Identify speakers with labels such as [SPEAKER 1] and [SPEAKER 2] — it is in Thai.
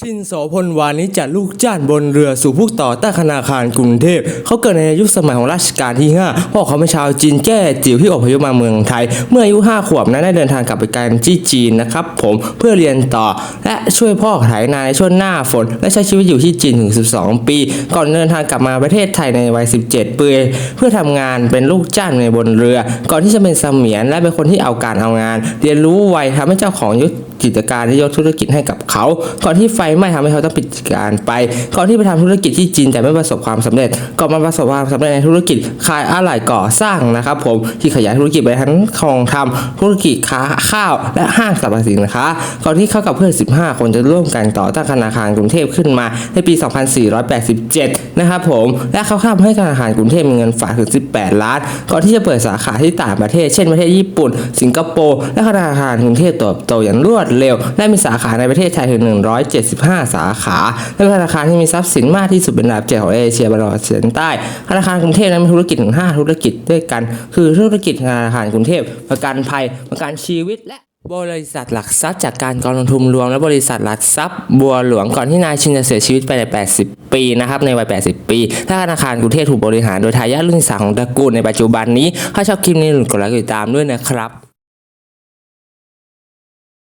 [SPEAKER 1] ชินโสพลวานิจจลูกจ้างบนเรือสู่ผู้ต่อต้านธนาคารกรุงเทพ เขาเกิดในยุคสมัยของรัชกาลที่ 5 พ่อเขาเป็นชาวจีนแก้จิ๋วที่อพยพมาเมืองไทย เมื่ออายุ 5 ขวบนั้นได้เดินทางกลับไปการที่จีนนะครับผมเพื่อเรียนต่อและช่วยพ่อไถนาในช่วงหน้าฝน และใช้ชีวิตอยู่ที่จีนถึง 12 ปี ก่อนเดินทางกลับมาประเทศไทยในวัย 17 ปีเพื่อทำงานเป็นลูกจ้างในบนเรือ ก่อนที่จะเป็นเสมียนและเป็นคนที่เอาการเอางาน เรียนรู้ไวทำให้เจ้าของยุทธ กิจการที่ยกธุรกิจให้กับเขา ก่อนที่ไฟไหม้ทำให้เขาต้องปิดกิจการไป ก่อนที่ไปทำธุรกิจที่จีนแต่ไม่ประสบความสำเร็จก่อนมาประสบความสำเร็จในธุรกิจขายอะไหล่ก่อสร้างนะครับ ผมที่ขยายธุรกิจไปทั้งทองทำธุรกิจค้าข้าว และห้างสรรพสินค้า ก่อนที่เขากับเพื่อน 15 คนจะร่วมกันต่อตั้งธนาคารกรุงเทพขึ้นมาในปี 2487 นะครับผมและเขาทำให้ธนาคารกรุงเทพมีเงินฝากถึง 18 ล้าน ก่อนที่จะเปิดสาขาที่ต่างประเทศ เช่นประเทศญี่ปุ่น สิงคโปร์และธนาคารกรุงเทพเติบโตอย่างรวดเร็ว และมีสาขาในประเทศไทยถึง 175 สาขา และเป็นธนาคารที่มีทรัพย์สินมากที่สุดเป็นอันดับเจ็ดของเอเชียตะวันออกเฉียงใต้ธนาคารกรุงเทพนั้นมีธุรกิจถึง5ธุรกิจด้วยกัน คือธุรกิจธนาคารกรุงเทพประกันภัยประกันชีวิตและบริษัทหลักทรัพย์จากการกองทุนรวม และบริษัทหลักทรัพย์บัวหลวงก่อนที่นายชินจะเสียชีวิตไปใน 80 ปีนะครับในวัย 80 ปีถ้าธนาคารกรุงเทพถูกบริหารโดยทายาทรุ่นที่สามของตระกูลในปัจจุบันนี้ถ้าชอบคลิปนี้อย่าลืมกดไลค์กดติดตามด้วยนะครับ